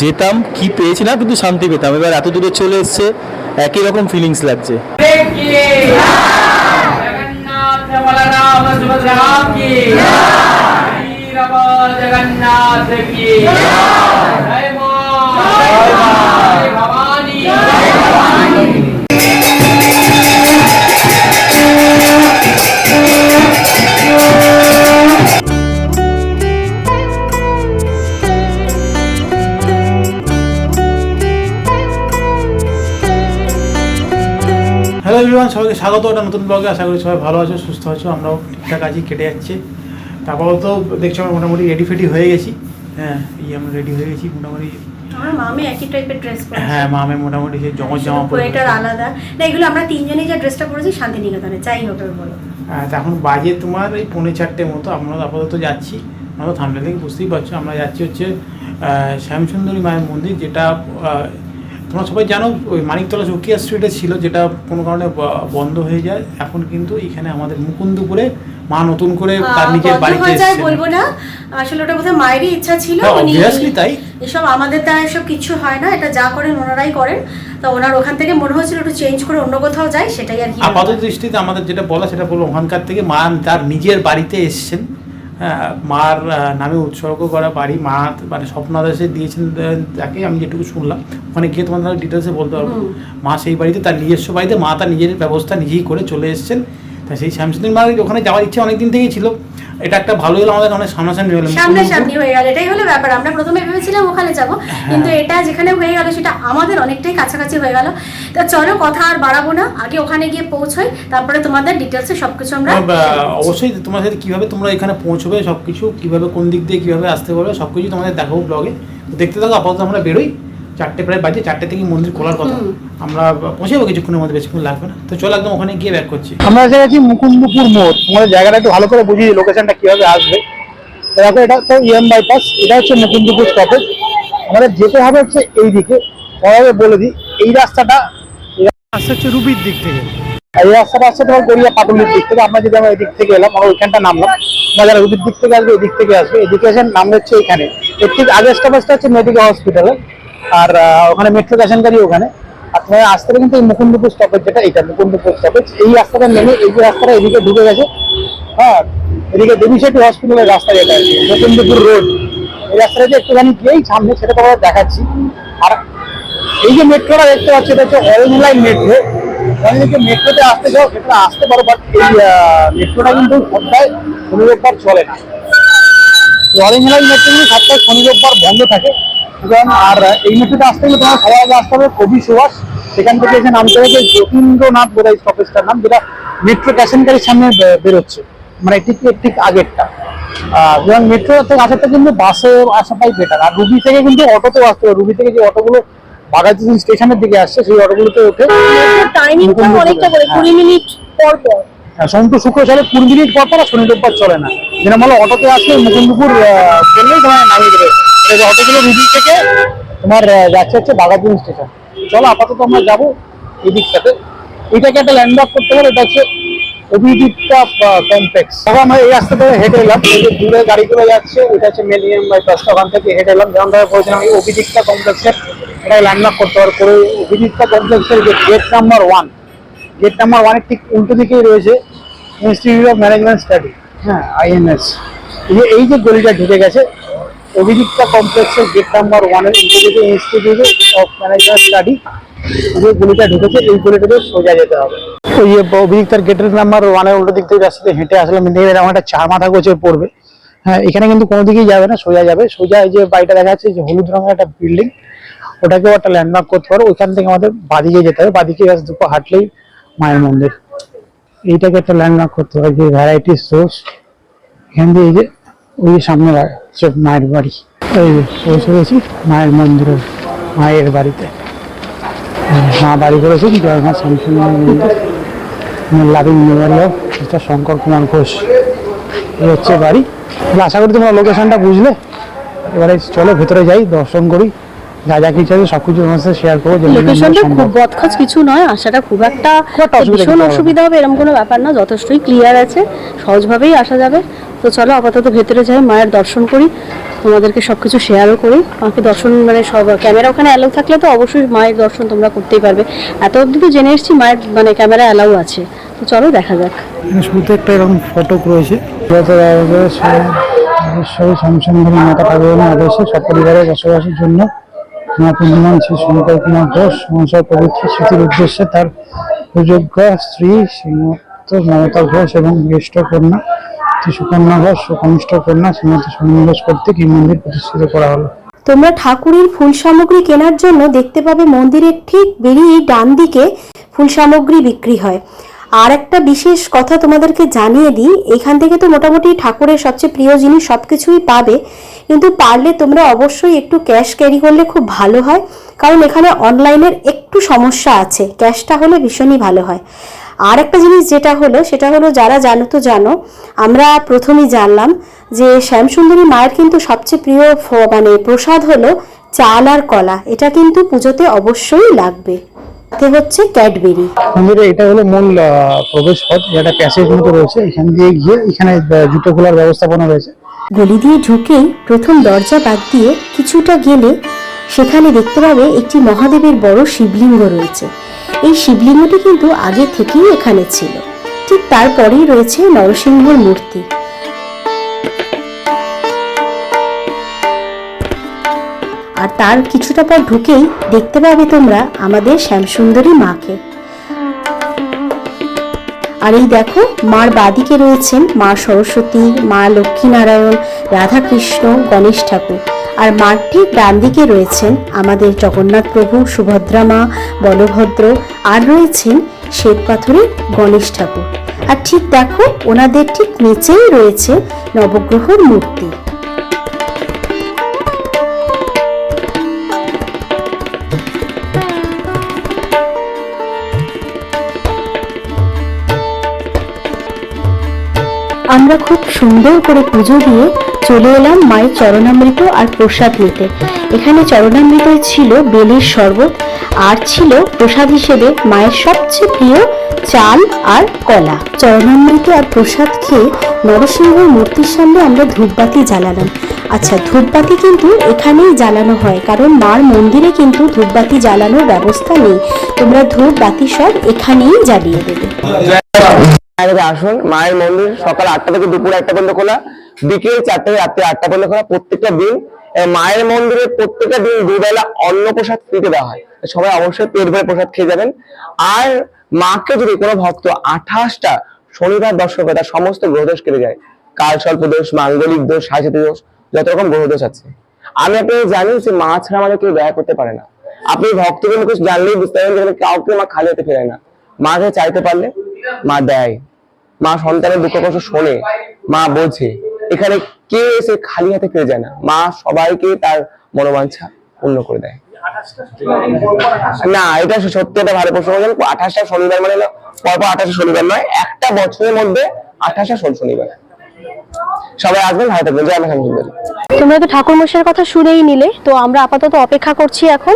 যেতাম, কি পেয়েছি না কিন্তু শান্তি পেতাম। এবার এত দূরে চলে এসছে, একই রকম ফিলিংস লাগছে। জগন্নাথ এভরিওয়ান সবাইকে স্বাগত একটা নতুন ব্লগে আশা করি সবাই ভালো আছো সুস্থ আছো। আমরাও ঠিকঠাক আছি কেটে যাচ্ছে। তারপর তো দেখছি আমরা মোটামুটি রেডি ফেডি হয়ে গেছি। হ্যাঁ এই আমরা রেডি হয়ে গেছি মোটামুটি। মামি একই টাইপের ড্রেস পরেছে। হ্যাঁ মোটামুটি জমজ জামা পরে আলাদা। না এগুলো আমরা তিনজনেই যা ড্রেসটা পরেছি শান্তিনিকেতনে। যাই হোক আর বলো। হ্যাঁ, এখন বাজে তোমার এই পৌনে চারটে মতো। আমরা আপাতত যাচ্ছি। আমরা থামলে থেকে বুঝতেই পারছ আমরা যাচ্ছি হচ্ছে শ্যামসুন্দরী মায়ের মন্দির যেটা তোমরা সবাই জানো ওই মানিকতলা চকিয়া স্ট্রিটে ছিল যেটা কোনো কারণে বন্ধ হয়ে যায়। এখন কিন্তু এখানে আমাদের মুকুন্দপুরে মা নতুন করে তার নিজের বাড়িতে যায় বলব না। আসলে ওটা বোধহয় মায়েরই ইচ্ছা ছিল। হ্যাঁ, উনি তাই। এসব আমাদের দ্বারা এসব কিছু হয় না। এটা যা করেন ওনারাই করেন। তো ওনার ওখান থেকে মনে হয়েছিল একটু চেঞ্জ করে অন্য কোথাও যাই সেটাই আর কি আপাতত দৃষ্টিতে আমাদের যেটা বলা সেটা বলব ওখানকার থেকে মা তার নিজের বাড়িতে এসছেন। মার নামে উৎসর্গ করা বাড়ি মা মানে স্বপ্নাদেশে দিয়েছেন যাকে তাকে আমি যেটুকু শুনলাম। ওখানে গিয়ে তোমাদের ডিটেলসে বলতে পারব। মা সেই বাড়িতে তার নিজস্ব বাড়িতে মা তার নিজের ব্যবস্থা নিজেই করে চলে এসছেন। তা সেই শ্যামসুন্দর মা ওখানে যাওয়ার ইচ্ছে অনেকদিন থেকেই ছিল। এটা একটা ভালো হলো আমাদের অনেক সামনাসামনি হলো। সামনে হয়ে গেল এটাই হলো ব্যাপার। আমরা প্রথমে ভেবেছিলাম ওখানে যাব হ্যাঁ। কিন্তু এটা যেখানে হয়ে গেল সেটা আমাদের অনেকটাই কাছাকাছি হয়ে গেল। তা চলো কথা আর বাড়াবো না। আগে ওখানে গিয়ে পৌঁছই তারপরে তোমাদের ডিটেলসে সবকিছু আমরা অবশ্যই তোমার সাথে কীভাবে তোমরা এখানে পৌঁছবে সবকিছু কীভাবে কোন দিক দিয়ে কীভাবে আসতে পারবে সবকিছু তোমাদের দেখাবো ব্লগে দেখতে থাকো আপাতত আমরা বেরোই। চারটে প্রায় বাজে চারটে থেকে মন্দির খোলার কথা। আমরা পৌঁছে যাব কিছুক্ষণের মধ্যে বেশিক্ষণ লাগবে না। তো চলো একদম ওখানে গিয়ে ব্যাক করছি। আমরা এসে গেছি মুকুন্দপুর মোড়। তোমাদের জায়গাটা একটু ভালো করে বুঝিয়ে লোকেশনটা কীভাবে আসবে। দেখো এটা তো ইএম বাইপাস এটা হচ্ছে মুকুন্দপুর স্টপেজ আমাদের যেতে হবে হচ্ছে এই দিকে পরে বলে দিই এই রাস্তাটা আসছে হচ্ছে রুবির দিক থেকে। এই রাস্তাটা আসছে তোমার গড়িয়া পাটুলির দিক থেকে। আমরা যদি আমরা এদিক থেকে এলাম আমরা ওইখানটা নামলাম। আমরা যারা রুবির দিক থেকে আসবে এদিক থেকে আসবে। এদিকে এসে নামলে হচ্ছে এখানে। এর ঠিক আগের স্টপেজটা হচ্ছে মেডিকেল হসপিটালে আর ওখানে মেট্রো স্টেশনকারই ওখানে। তোমার আসতে কিন্তু এই মুকুন্দপুর স্টপেজ যেটা এটা মুকুন্দপুর স্টপেজ এই রাস্তাটা নেমে এই যে রাস্তাটা এদিকে ঢুকে গেছে হ্যাঁ এদিকে দেবী দেবীশেটি হসপিটালের রাস্তা যেটা কি, মুকুন্দপুর রোড এই রাস্তাটা যে একটুখানি গিয়েই সামনে সেটা তোমাদের দেখাচ্ছি। আর এই যে মেট্রোটা দেখতে পাচ্ছি এটা হচ্ছে অরেঞ্জ লাইন মেট্রো অনেকে মেট্রোতে আসতে চাও সেটা আসতে পারো বাট এই মেট্রোটা কিন্তু সপ্তাহে শনি রোববার চলে না। অরেঞ্জ লাইন মেট্রো কিন্তু সপ্তাহে শনি রোববার বন্ধ থাকে। সুতরাং আর এই মেট্রোতে আসতে গেলে তোমার সবাই আগে আসতে হবে কবি সুভাষ। সেখান থেকে এসে নামতে হবে যতীন্দ্রনাথ বোধহয় স্টপেজটার নাম যেটা মেট্রো স্টেশনকারীর সামনে বেরোচ্ছে। মানে ঠিক ঠিক আগেরটা। এবং মেট্রো থেকে আসাটা কিন্তু বাসে আসাটাই বেটার আর রুবি থেকে কিন্তু অটোতেও আসতে হবে। রুবি থেকে যে অটোগুলো বাঘাযতীন স্টেশনের দিকে আসছে সেই অটোগুলোতে উঠে টাইমিংটা মুকুন্দপুর অনেকটা করে হ্যাঁ। কুড়ি মিনিট পর পর। হ্যাঁ, শুক্র চলে কুড়ি মিনিট পর পর শনি রোববার চলে না। যেরকম হলো অটোতে আসলে মুকুন্দপুর চললেই তোমার নামিয়ে দেবে। অটোগুলো রুবি থেকে তোমার যাচ্ছে হচ্ছে বাঘাযতীন স্টেশন চলো আপাতত আমরা যাব এই দিকটাতে। এটাকে একটা ল্যান্ডমার্ক করতে হবে, এটা হচ্ছে অভিদীপ্তা কমপ্লেক্স তখন আমরা এই রাস্তা ধরে হেঁটে এলাম, এই যে দূরে গাড়িগুলো যাচ্ছে ওইটা হচ্ছে মেলিয়াম বাইপাসটা ওখান থেকে হেঁটে এলাম। যেমন ধরে বলেছিলাম এই অভিদীপ্তা কমপ্লেক্সের এটা ল্যান্ডমার্ক করতে হবে। করে অভিদীপ্তা কমপ্লেক্সের যে gate number one gate number ওয়ানের ঠিক উল্টো দিকেই রয়েছে ইনস্টিটিউট অফ ম্যানেজমেন্ট স্টাডি হ্যাঁ আইএমএস এই যে গলিটা ঢুকে গেছে অভিদীপ্তা কমপ্লেক্সের গেট নাম্বার ওয়ানের দিকে ইনস্টিটিউট অফ ম্যানেজমেন্ট স্টাডি যে গলিটা ঢুকেছে, এই গলিটাতে সোজা যেতে হবে। ওই যে অভিদীপ্তার গেটের নাম্বার ওয়ানের উল্টো দিক থেকে রাস্তাতে হেঁটে আসলে নেমে এরকম একটা চার মাথা গোছে পড়বে। হ্যাঁ এখানে কিন্তু কোনো দিকেই যাবে না, সোজা যাবে। সোজা এই যে বাড়িটা দেখা যাচ্ছে যে হলুদ রঙের একটা বিল্ডিং ওটাকেও একটা ল্যান্ডমার্ক করতে পারো। ওইখান থেকে আমাদের বাদিকে যেতে হবে। বাদিকে ব্যাস দুপো হাঁটলেই মায়ের মন্দির। এইটাকে একটা ল্যান্ডমার্ক করতে হবে, যে ভ্যারাইটি সোর্স এখান দিয়ে এই যে, ওই সামনে হচ্ছে মায়ের বাড়ি। এই পৌঁছে গেছি মায়ের মন্দিরের মায়ের বাড়িতে। মা বাড়ি করেছেন জয় মা শ্যামসুন্দর মন্দির loving memorial mister Shankar Kumar Ghosh. এই হচ্ছে বাড়ি। আশা করি তোমরা লোকেশনটা বুঝলে। এবারে চলো ভেতরে যাই দর্শন করি। যা যা কিছু আছে সব কিছু তোমার সাথে শেয়ার করব। লোকেশনটা খুব। বদখজ কিছু নয় আসাটা খুব একটা ভীষণ। অসুবিধা হবে এরকম কোনো ব্যাপার না যথেষ্টই ক্লিয়ার আছে সহজভাবেই আসা যাবে। তো চলো আপাতত ভেতরে যাই, মায়ের দর্শন করি, তোমাদেরকে সব কিছু শেয়ারও করি। আমাকে দর্শন মানে সব ক্যামেরা ওখানে অ্যালাউ থাকলে তো অবশ্যই মায়ের দর্শন তোমরা করতেই পারবে। এত অবধি তো জেনে এসেছি মায়ের মানে ক্যামেরা অ্যালাউ আছে। তো চলো দেখা যাক। শুরুতে একটা এরকম ফটক রয়েছে। বসবাসের জন্য কুমার ঘোষ উদ্দেশ্যে তার সুযোগ্য স্ত্রী মমতা ঘোষ এবং জ্যেষ্ঠ কন্যা সুকন্যা ঘোষ কনিষ্ঠ কন্যা, শ্রীমতী সোনিয়া ঘোষ কর্তৃক এই মন্দির প্রতিষ্ঠিত করা হলো। তোমরা ঠাকুরের ফুল সামগ্রী কেনার জন্য দেখতে পাবে মন্দিরের ঠিক বেরিয়ে ডান দিকে ফুল সামগ্রী বিক্রি হয়। আর একটা বিশেষ কথা তোমাদেরকে জানিয়ে দিই, এখান থেকে তো মোটামুটি ঠাকুরের সবচেয়ে প্রিয় জিনিস সব কিছুই পাবে, কিন্তু পারলে তোমরা অবশ্যই একটু ক্যাশ ক্যারি করলে খুব ভালো হয়, কারণ এখানে অনলাইনের একটু সমস্যা আছে, ক্যাশটা হলে ভীষণই ভালো হয়। আর একটা জিনিস যেটা হলো সেটা হলো যারা জানো তো জানো আমরা প্রথমেই জানলাম যে শ্যামসুন্দরী মায়ের কিন্তু সবচেয়ে প্রিয় মানে প্রসাদ হলো চাল আর কলা। এটা কিন্তু পুজোতে অবশ্যই লাগবে। সাথে হচ্ছে ক্যাডবেরি। মন্দিরে এটা হলো মূল প্রবেশ পথ যেটা প্যাসেজ মতো রয়েছে। এখান দিয়ে গিয়ে এখানে জুতো খোলার ব্যবস্থাপনা রয়েছে। গলি দিয়ে ঢুকেই প্রথম দরজা বাদ দিয়ে কিছুটা গেলে সেখানে দেখতে পাবে একটি মহাদেবের বড় শিবলিঙ্গ রয়েছে। এই শিবলিঙ্গটি কিন্তু আগে থেকেই এখানে ছিল। ঠিক তারপরেই রয়েছে নরসিংহর মূর্তি। আর তার কিছুটা পর ঢুকেই দেখতে পাবে তোমরা আমাদের শ্যামসুন্দরী মাকে। আর এই দেখো, মার বাদিকে রয়েছেন মা সরস্বতী, মা লক্ষ্মীনারায়ণ, রাধাকৃষ্ণ, গণেশ ঠাকুর। আর মার ঠিক ডান দিকে রয়েছেন আমাদের জগন্নাথ প্রভু, সুভদ্রা মা, বলভদ্র আর রয়েছেন শ্বেত পাথরের গণেশ ঠাকুর। আর ঠিক দেখো, ওনাদের ঠিক নিচেই রয়েছে নবগ্রহর মূর্তি। আমরা খুব সুন্দর করে পুজো দিয়ে চলে এলাম মায়ের চরণামৃত আর প্রসাদ নিতে। এখানে চরণামৃত ছিল বেলের শরবত, আর ছিল প্রসাদ হিসেবে মায়ের সবচেয়ে প্রিয় চাল আর কলা। চরণামৃত আর প্রসাদ খেয়ে নরসিংহর মূর্তির সামনে আমরা ধূপবাতি জ্বালালাম। আচ্ছা ধূপবাতি কিন্তু এখানেই জ্বালানো হয়, কারণ মার মন্দিরে কিন্তু ধূপবাতি জ্বালানোর ব্যবস্থা নেই। তোমরা ধূপবাতি সব এখানেই জ্বালিয়ে দেবে। আসুন, মায়ের মন্দির সকাল আটটা থেকে দুপুর একটা পর্যন্ত খোলা। বিকেল চারটে রাত্রি আটটা পর্যন্ত খোলা। প্রত্যেকটা দিন মায়ের মন্দিরে প্রত্যেকটা দিন দুবেলা অন্ন প্রসাদ ফ্রিতে দেওয়া হয়। সবাই অবশ্যই পেট ভরে প্রসাদ খেয়ে যাবেন। আর মাকে যদি কোনো ভক্ত আঠাশটা শনিবার দর্শন করে, তার সমস্ত গ্রহদোষ কেটে যায়। কাল স্বল্প দোষ, মাঙ্গলিক দোষ, সাহিত্য দোষ, যত রকম গ্রহদোষ আছে। আমি আপনাকে জানি যে মা ছাড়া আমাদের কেউ দয়া করতে পারে না। আপনি ভক্তদের মুখে জানলেই বুঝতে পারেন যে কাউকে মা খালি হাতে ফেরায় না। মাকে চাইতে পারলে মা দেয়। মা সন্তানের দুঃখ কষ্ট শোনে। মা বোঝে। এখানে কে এসে খালি হাতে ফিরে যায় না? মা সবাইকে তার মনোবাঞ্ছা পূর্ণ করে দেয়। না, এটা সত্যি একটা ভালো প্রশ্ন আঠাশটা শনিবার মানে পরপর আঠাশটা শনিবার নয়, একটা বছরের মধ্যে আঠাশটা শনি শনিবার। সবাই আসবেন ভালো থাকবেন জয় তোমরা তো ঠাকুর মশাইয়ের কথা শুনেই নিলে তো আমরা আপাতত অপেক্ষা করছি এখন।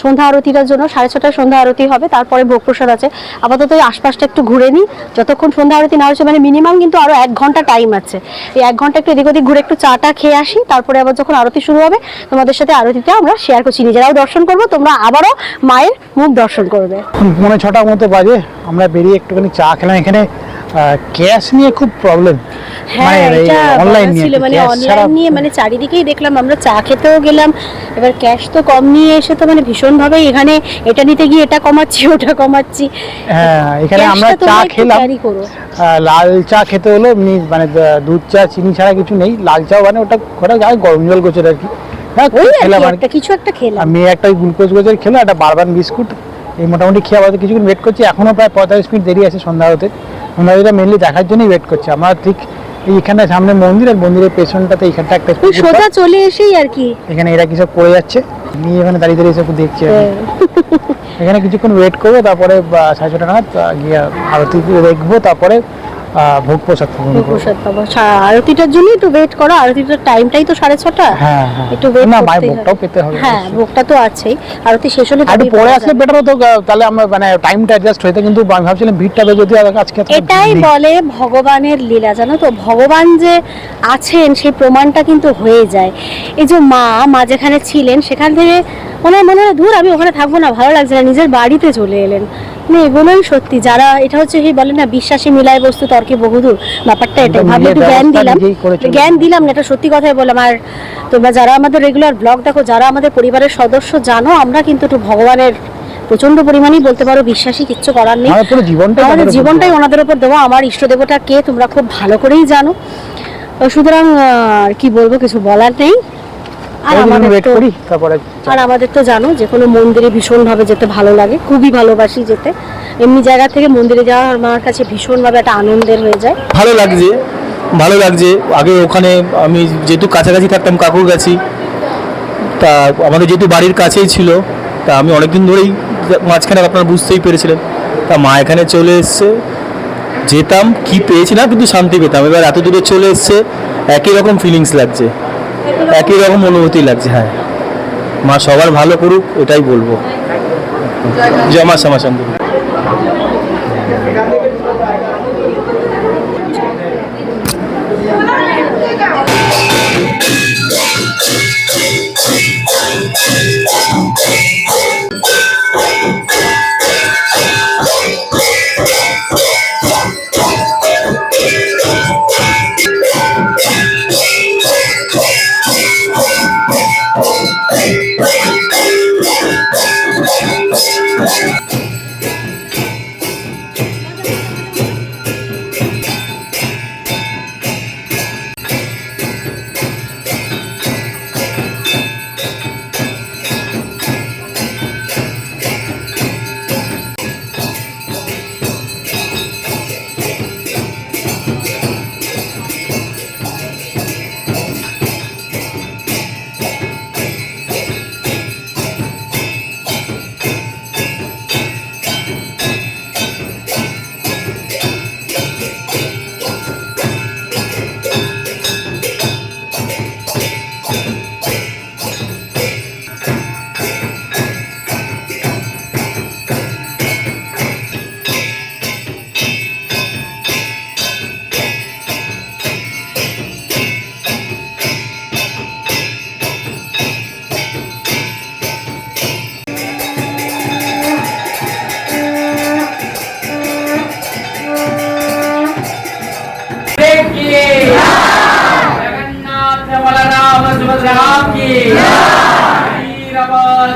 সন্ধ্যা আরতিটার জন্য সাড়ে ছটায় সন্ধ্যা আরতি হবে তারপরে ভোগ প্রসাদ আছে। আপাতত এই আশপাশটা একটু ঘুরে নিই। যতক্ষণ সন্ধ্যা আরতি না হচ্ছে মানে মিনিমাম কিন্তু আরও এক ঘণ্টা টাইম আছে। এই এক ঘণ্টা একটু এদিক ওদিক ঘুরে একটু চাটা খেয়ে আসি তারপরে আবার যখন আরতি শুরু হবে তোমাদের সাথে আরতিটা আমরা শেয়ার করছি। নিজেরাও দর্শন করব তোমরা আবারও মায়ের মুখ দর্শন করবে। পৌনে ছটার মতো বাজে আমরা বেরিয়ে একটুখানি চা খেলাম। এখানে ক্যাশ নিয়ে খুব প্রবলেম হ্যাঁ এটা অনলাইন ছিল মানে অনলাইন নিয়ে মানে চারিদিকেই দেখলাম আমরা চা খেতেও গেলাম। এবার ক্যাশ তো কম নিয়ে এসে তো মানে ভীষণ ভাবে এখানে এটা নিতে গিয়ে এটা কমাচ্ছি ওটা কমাচ্ছি। হ্যাঁ এখানে আমরা চা খেলাম। লাল চা খেতে হলো এমনি মানে দুধ চা চিনি ছাড়া কিছু নেই। লাল চা মানে ওটা ওটা গায়ে গরম জল গোছের আর কি। হ্যাঁ খেলাম একটা কিছু একটা খেলাম। আর মেয়ে একটা গ্লুকোজ গোছের খেলো একটা বারবান বিস্কুট। এই মোটামুটি খেয়ে আবার কিছুক্ষণ ওয়েট করছি। এখনও প্রায় পঁয়তাল্লিশ মিনিট দেরি আছে সন্ধ্যা হতে। হতে মেনলি দেখার জন্যই ওয়েট করছে আমরা ঠিক এইখানে সামনে মন্দির আর মন্দিরের পেছনটাতে এইখানটা একটা সোজা চলে এসেই আর কি এখানে এরা কিছু পড়ে যাচ্ছে নিয়ে এখানে দাঁড়িয়ে দাঁড়িয়ে সব দেখছি। হ্যাঁ। এখানে কিছুক্ষণ ওয়েট করব তারপরে সাড়ে ছটা নাগাদ গিয়ে আরতি দেখব তারপরে ভোগ প্রসাদ করব। প্রসাদ পাবো। আরতিটার জন্য একটু ওয়েট করো। আরতিটার টাইমটাই তো সাড়ে ছটা। হ্যাঁ হ্যাঁ। একটু ওয়েট না করতেই ভোগটাও পেতে হবে হ্যাঁ ভোগটা তো আছেই। আরতি শেষ হলে আর পরে আসলে বেটার হতো তাহলে আমরা মানে টাইমটা অ্যাডজাস্ট হইতে কিন্তু আমি ভাবছিলাম ভিড়টা যদি আজকে এটাই বলে ভগবানের লীলা জানো তো? ভগবান যে আছেন সেই প্রমাণটা কিন্তু হয়ে যায়। এই যে মা মা যেখানে ছিলেন সেখান থেকে মনে হয় মনে হয় দূর আমি ওখানে থাকব না ভালো লাগছে না নিজের বাড়িতে চলে এলেন। মানে এগুলোই সত্যি। যারা এটা হচ্ছে কি বলে না বিশ্বাসী মিলায় বস্তু তর্কে বহুদূর? ব্যাপারটা এটা ভাবলে একটু জ্ঞান দিলাম। জ্ঞান দিলাম না এটা সত্যি কথাই বললাম। আর তোমরা যারা আমাদের রেগুলার ব্লগ দেখো যারা আমাদের পরিবারের সদস্য জানো আমরা কিন্তু একটু ভগবানের প্রচণ্ড পরিমাণেই বলতে পারো বিশ্বাসী কিচ্ছু করার নেই। আমাদের জীবনটাই। ওনাদের উপর দেবো আমার ইষ্ট দেবতা কে তোমরা খুব ভালো করেই জানো। সুতরাং আর কি বলব কিছু বলার নেই। আর আমাদের তো আর আমাদের তো জানো যে কোনো মন্দিরে ভীষণভাবে যেতে ভালো লাগে। খুবই ভালোবাসি যেতে। এমনি জায়গা থেকে মন্দিরে যাওয়া আমার কাছে ভীষণভাবে একটা আনন্দের হয়ে যায়। ভালো লাগছে ভালো লাগছে। আগে ওখানে আমি যেহেতু কাছাকাছি থাকতাম, কাকুর কাছে, তা আমাদের যেহেতু বাড়ির কাছেই ছিল, তা আমি অনেকদিন ধরেই মাঝখানে আপনারা বুঝতেই পেরেছিলেন। তা মা এখানে চলে এসছে, যেতাম, কি পেয়েছি না কিন্তু শান্তি পেতাম। এবার এত দূরে চলে এসছে, একই রকম ফিলিংস লাগছে, একই রকম অনুভূতি লাগছে হ্যাঁ। মা সবার ভালো করুক, এটাই বলব। জয় মা শ্যামা শান্তি এখান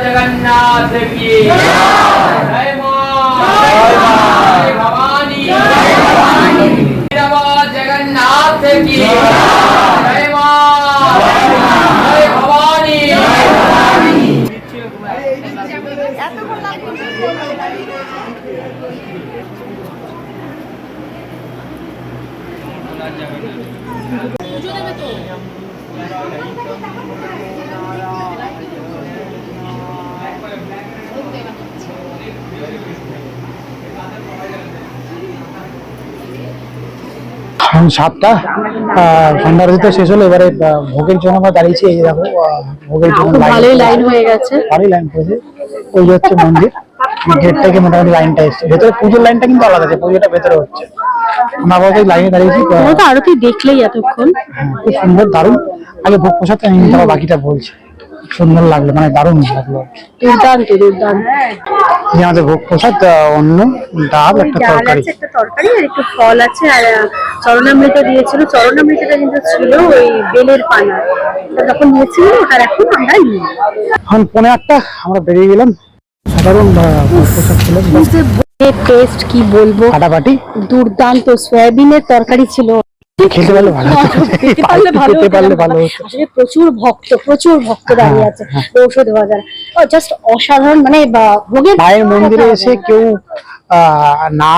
जगन्नाथ की जय भवानी जगन्नाथ की সাতটা আহ, সন্ধ্যা আরতি তো শেষ হলো এবারে ভোগের জন্য আমরা দাঁড়িয়েছি এই দেখো ভোগের জন্য ভালোই লাইন হয়ে গেছে। ভালোই লাইন পড়েছে ওই হচ্ছে মন্দির গেট থেকে মোটামুটি লাইনটা এসছে। ভেতরে পুজোর লাইনটা কিন্তু আলাদা আছে পুজোটা ভেতরে হচ্ছে। আমরা এই লাইনে দাঁড়িয়েছি আরতি দেখলেই এতক্ষণ। হ্যাঁ, খুব সুন্দর দারুণ। আগে ভোগ প্রসাদ আমি তারপর বাকিটা বলছি। সুন্দর লাগল মানে দারুণ লাগল। দুর্দান্ত দুর্দান্ত। যে আমাদের ভোগ প্রসাদ অন্য ডাল একটা তরকারি। একটা তরকারি আর একটু ফল আছে আর চরণামৃত দিয়েছিল। চরণামৃতটা কিন্তু ছিল ওই বেলের পানা। যখন নিয়েছিল আর এখন আমরা নিই। এখন পনেরো আটটা আমরা বেরিয়ে গেলাম। সাধারণ প্রসাদ ছিল। টেস্ট কি বলব? ফাটাফাটি দুর্দান্ত সয়াবিনের তরকারি ছিল। খেতে পারলে ভালো খেতে ভালো পারলে ভালো আসলে প্রচুর ভক্ত প্রচুর ভক্ত দাঁড়িয়ে আছে দেওয়া যায় জাস্ট অসাধারণ মানে ভোগের মায়ের মন্দিরে এসে কেউ না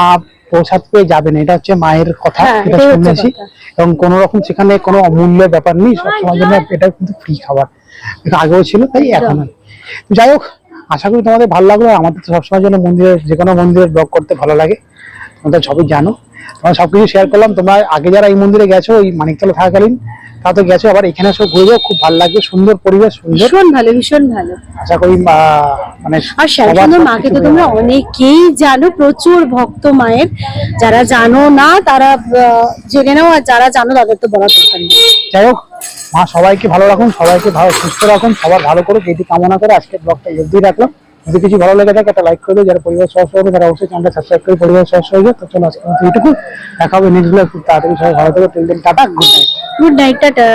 প্রসাদ পেয়ে যাবে না এটা হচ্ছে মায়ের কথা হ্যাঁ, এটা শুনেছি। এবং কোন রকম সেখানে কোনো অমূল্য ব্যাপার নেই সবসময় জন্য এটা কিন্তু ফ্রি খাবার। আগেও ছিল তাই এখন যাই হোক আশা করি তোমাদের ভালো লাগল আমাদের তো সবসময় জন্য মন্দিরের যে কোনো মন্দিরের ব্লগ করতে ভালো লাগে। তোমরা সবই জানো। তোমরা সবকিছু শেয়ার করলাম। তোমরা আগে যারা এই মন্দিরে গেছো ওই মানিকতলা থাকাকালীন তা তো গেছো আবার এখানে এসে ঘুরে যাও খুব ভালো লাগবে। সুন্দর পরিবেশ সুন্দর। ভীষণ ভালো ভীষণ ভালো। আশা করি মানে আর শ্যামসুন্দর মাকে তো তোমরা অনেকেই জানো প্রচুর ভক্ত মায়ের। যারা জানো না তারা জেনে নাও আর যারা জানো তাদের তো বলা দরকার নেই। যাই হোক মা সবাইকে ভালো রাখুন সবাইকে ভালো সুস্থ রাখুন সবার ভালো করুক এটি কামনা করে আজকে ব্লগটা এগিয়ে রাখলাম। যদি কিছু ভালো লেগে থাকে, একটা লাইক করে যারা পরিবার সদস্য হবে, তারা অবশ্যই চ্যানেলটা সাবস্ক্রাইব করে পরিবার সদস্য হয়ে যায় তো চলো আজকে এইটুকু। দেখা হবে নেক্সট ব্লগ খুব তাড়াতাড়ি সবাই ভালো থাকবে দিন tata good night good night tata.